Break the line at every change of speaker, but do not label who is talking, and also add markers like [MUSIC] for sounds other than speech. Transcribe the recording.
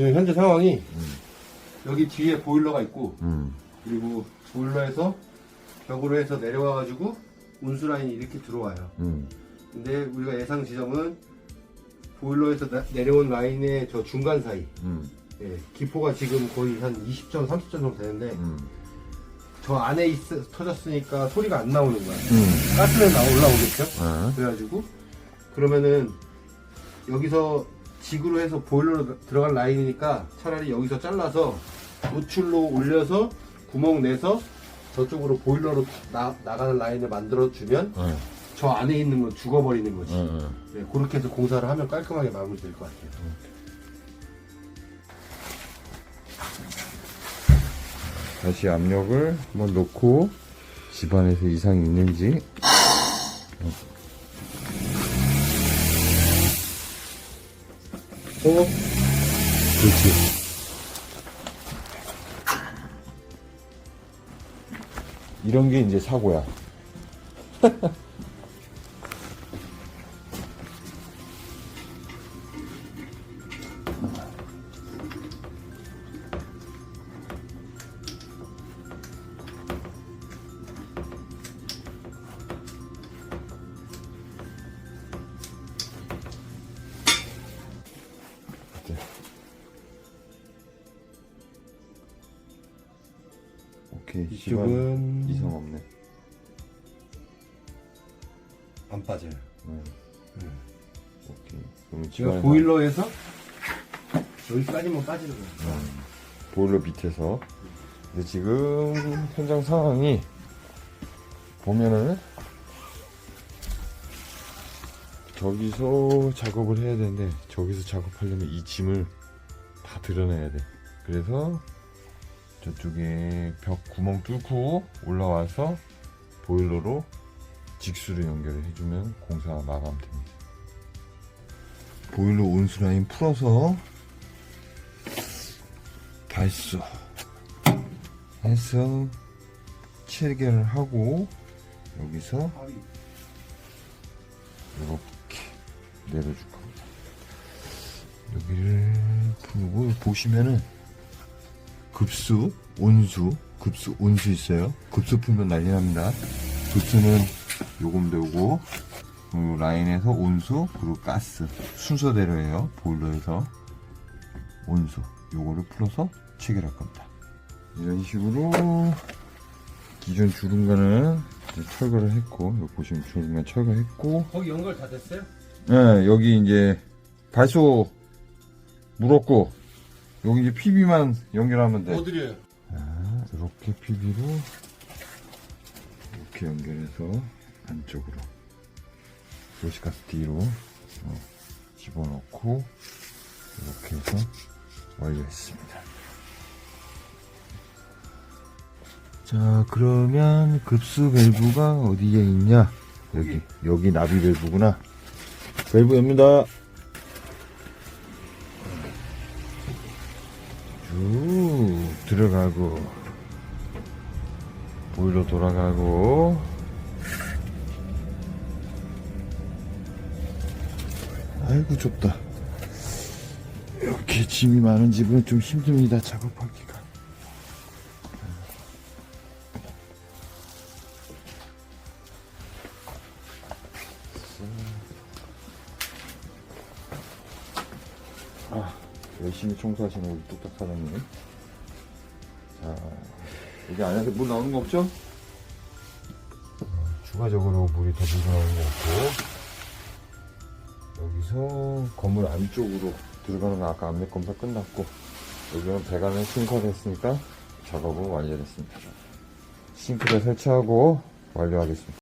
지금 현재 상황이
음.
여기 뒤에 보일러가 있고
음.
그리고 보일러에서 벽으로 해서 내려와가지고 온수 라인이 이렇게 들어와요.
음.
근데 우리가 예상 지점은 보일러에서 나- 내려온 라인의 저 중간 사이.
음.
예, 기포가 지금 거의 한 20점, 30점 정도 되는데
음.
저 안에 있, 터졌으니까 소리가 안 나오는 거야.
음.
가스는 나 올라오겠죠?
어.
그래가지고 그러면은 여기서 직으로 해서 보일러로 들어갈 라인이니까 차라리 여기서 잘라서 노출로 올려서 구멍 내서 저쪽으로 보일러로 나, 나가는 라인을 만들어 주면
어.
저 안에 있는 건 죽어버리는 거지.
어. 어.
네, 그렇게 해서 공사를 하면 깔끔하게 마무리될 것 같아요.
다시 압력을 한번 놓고 집안에서 이상이 있는지
어?
그렇지 이런 게 이제 사고야 [LAUGHS] 오케이
이쪽은
이상 없네
안 빠져요.
네. 오케이 그럼
제가
집안에서
보일러에서 여기까지만 빠지는 거예요.
보일러 밑에서 근데 지금 현장 상황이 보면은 저기서 작업을 해야 되는데 저기서 작업하려면 이 짐을 다 드러내야 돼 그래서 저쪽에 벽 구멍 뚫고 올라와서 보일러로 직수로 연결을 해주면 공사 마감됩니다 보일러 온수 라인 풀어서 발수 해서 체결을 하고 여기서 이렇게 내려줄 겁니다. 여기를 풀고 보시면은 급수, 온수, 급수, 온수 있어요. 급수 풀면 난리 납니다. 급수는 요금 되고 그리고 라인에서 온수 그리고 가스 순서대로 해요. 보일러에서 온수 요거를 풀어서 체결할 겁니다. 이런 식으로 기존 주름관은 철거를 했고 여기 보시면 주름관 철거했고
거기 연결 다 됐어요?
네, 여기 이제 발소 물었고 여기 이제 PB만 연결하면 돼.
어디래요?
자, 이렇게 PB로 이렇게 연결해서 안쪽으로 도시가스 뒤로 어, 집어넣고 이렇게 해서 완료했습니다. 자, 그러면 급수 밸브가 어디에 있냐? 여기, 여기 나비 밸브구나. 밸브 엽니다. 쭉 들어가고 보일러 돌아가고. 아이고 좁다. 이렇게 짐이 많은 집은 좀 힘듭니다 작업하기가 아, 열심히 청소하시는 우리 뚝딱 사장님. 자 여기 안에서 물 나오는 거 없죠? 추가적으로 물이 더 묻어나오는 거 없고. 여기서 건물 안쪽으로 들어가는 건 아까 압력 검사 끝났고 여기는 배관을 싱크됐으니까 작업은 완료됐습니다. 싱크대 설치하고 완료하겠습니다